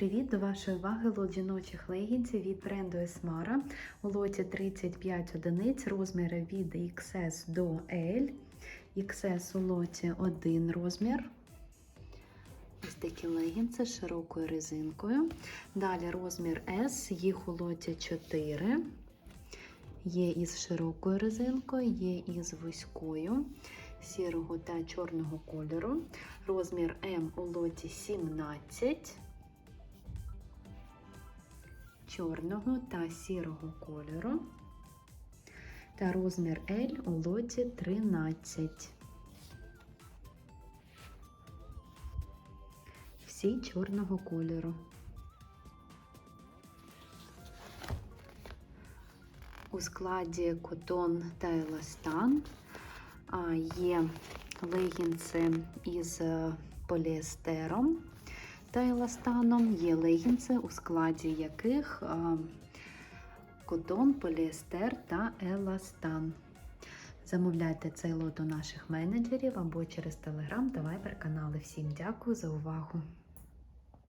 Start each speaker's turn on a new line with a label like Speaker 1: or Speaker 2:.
Speaker 1: привіт! До вашої уваги лот жіночих легінців від бренду Esmara. У лоті 35 одиниць, розміри від XS до L. XS у лоті 1 розмір. Ось такі легінці з широкою резинкою. Далі розмір S, їх у лоті 4. Є із широкою резинкою, є із вузькою, сірого та чорного кольору. Розмір М у лоті 17, чорного та сірого кольору. Та розмір L у лоті 13. Всі чорного кольору. У складі котон та еластан. Є легінці із поліестером та еластаном. Є легінси, у складі яких котон, поліестер та еластан. Замовляйте цей лот у наших менеджерів або через телеграм та вайбер канали. Всім дякую за увагу!